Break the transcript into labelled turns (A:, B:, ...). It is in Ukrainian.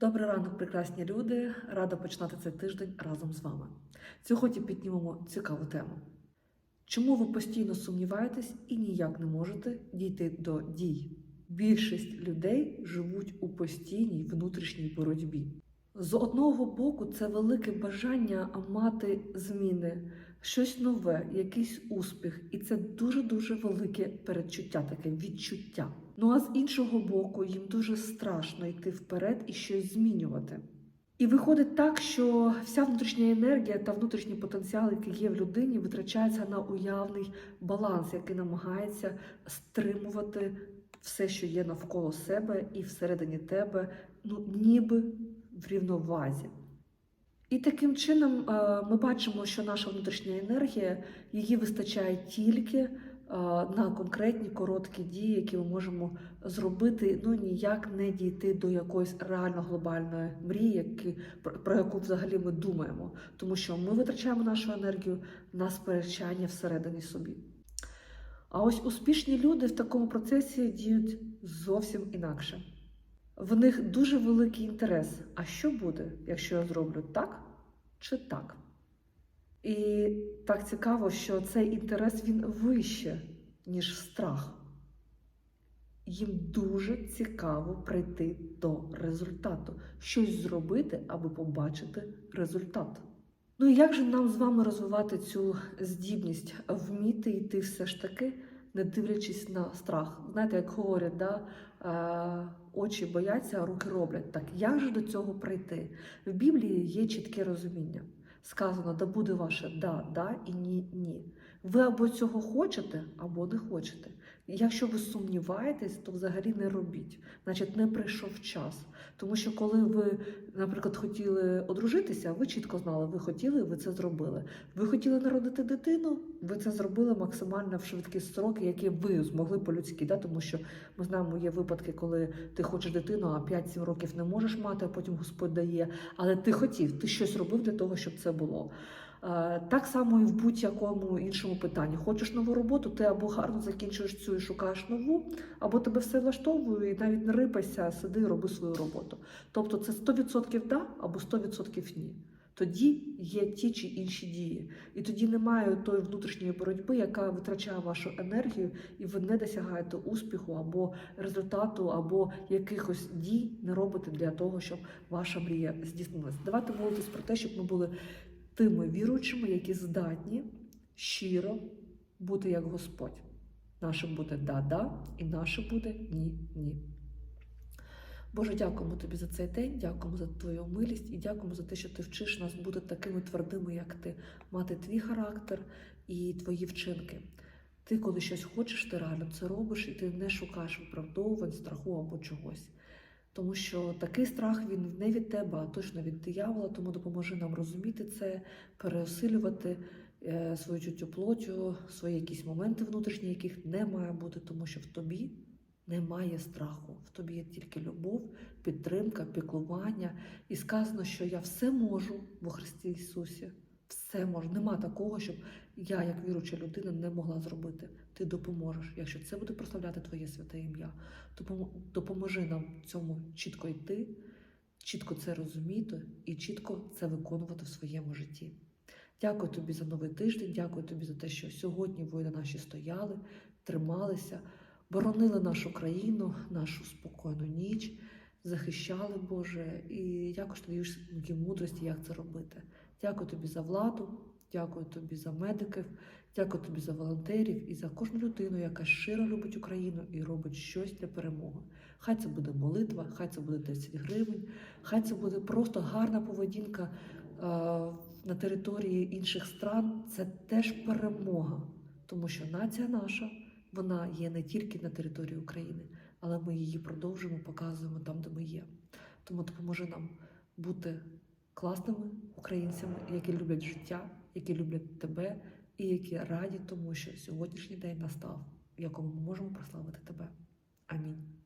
A: Добрий ранок, прекрасні люди! Рада починати цей тиждень разом з вами. Сьогодні піднімемо цікаву тему. Чому ви постійно сумніваєтесь і ніяк не можете дійти до дій? Більшість людей живуть у постійній внутрішній боротьбі. З одного боку, це велике бажання мати зміни, щось нове, якийсь успіх, і це дуже дуже велике передчуття, таке відчуття. Ну а з іншого боку, їм дуже страшно йти вперед і щось змінювати. І виходить так, що вся внутрішня енергія та внутрішній потенціал, який є в людині, витрачається на уявний баланс, який намагається стримувати все, що є навколо себе і всередині тебе, ну ніби в рівновазі. І таким чином е, ми бачимо, що наша внутрішня енергія її вистачає тільки е, на конкретні короткі дії, які ми можемо зробити, ну ніяк не дійти до якоїсь реально глобальної мрії, про яку взагалі ми думаємо, тому що ми витрачаємо нашу енергію на сперечання всередині собі. А ось успішні люди в такому процесі діють зовсім інакше. В них дуже великий інтерес. А що буде, якщо я зроблю так чи так? І так цікаво, що цей інтерес він вище, ніж страх. Їм дуже цікаво прийти до результату, щось зробити, аби побачити результат. Ну і як же нам з вами розвивати цю здібність, вміти йти все ж таки, не дивлячись на страх? Знаєте, як говорять, да? Очі бояться, а руки роблять. Так як же до цього прийти? В Біблії є чітке розуміння. Сказано, да буде ваше да, да і ні, ні. Ви або цього хочете, або не хочете. Якщо ви сумніваєтесь, то взагалі не робіть. Значить, не прийшов час. Тому що коли ви, наприклад, хотіли одружитися, ви чітко знали, ви хотіли, ви це зробили. Ви хотіли народити дитину, ви це зробили максимально в швидкі строки, які ви змогли по-людськи. Да? Тому що ми знаємо, є випадки, коли ти хочеш дитину, а 5-7 років не можеш мати, а потім Господь дає. Але ти хотів, ти щось робив для того, щоб це було. Е, Так само і в будь-якому іншому питанні. Хочеш нову роботу, ти або гарно закінчуєш цю і шукаєш нову, або тебе все влаштовує, і навіть не рипайся, сиди роби свою роботу. Тобто це 100% да або 100% ні. Тоді є ті чи інші дії. І тоді немає тої внутрішньої боротьби, яка витрачає вашу енергію, і ви не досягаєте успіху або результату, або якихось дій не робите для того, щоб ваша мрія здійснилася. Давайте молитись про те, щоб ми були тими віруючими, які здатні щиро бути як Господь. Наше буде да-да, і наше буде ні-ні. Боже, дякуємо тобі за цей день, дякуємо за твою милість і дякуємо за те, що ти вчиш нас бути такими твердими, як ти, мати твій характер і твої вчинки. Ти, коли щось хочеш, ти реально це робиш, і ти не шукаєш виправдовувань, страху або чогось. Тому що такий страх він не від тебе, а точно від диявола, тому допоможи нам розуміти це, переосилювати свою чуттю плотю, свої якісь моменти внутрішні, яких не має бути, тому що в тобі немає страху, в тобі є тільки любов, підтримка, піклування. І сказано, що я все можу во Христі Ісусі. Все можу. Нема такого, щоб я, як віруча людина, не могла зробити. Ти допоможеш. Якщо це буде прославляти Твоє святе ім'я, допоможи нам цьому чітко йти, чітко це розуміти і чітко це виконувати в своєму житті. Дякую тобі за новий тиждень, дякую тобі за те, що сьогодні воїни наші стояли, трималися, боронили нашу країну, нашу спокійну ніч, захищали Боже, і також ти даєш мудрості, як це робити. Дякую тобі за владу, дякую тобі за медиків, дякую тобі за волонтерів і за кожну людину, яка щиро любить Україну і робить щось для перемоги. Хай це буде молитва, хай це буде 10 гривень, хай це буде просто гарна поведінка е, на території інших стран. Це теж перемога, тому що нація наша вона є не тільки на території України, але ми її продовжуємо, показуємо там, де ми є. Тому допоможи нам бути класними українцями, які люблять життя, які люблять тебе і які раді тому, що сьогоднішній день настав, в якому ми можемо прославити тебе. Амінь.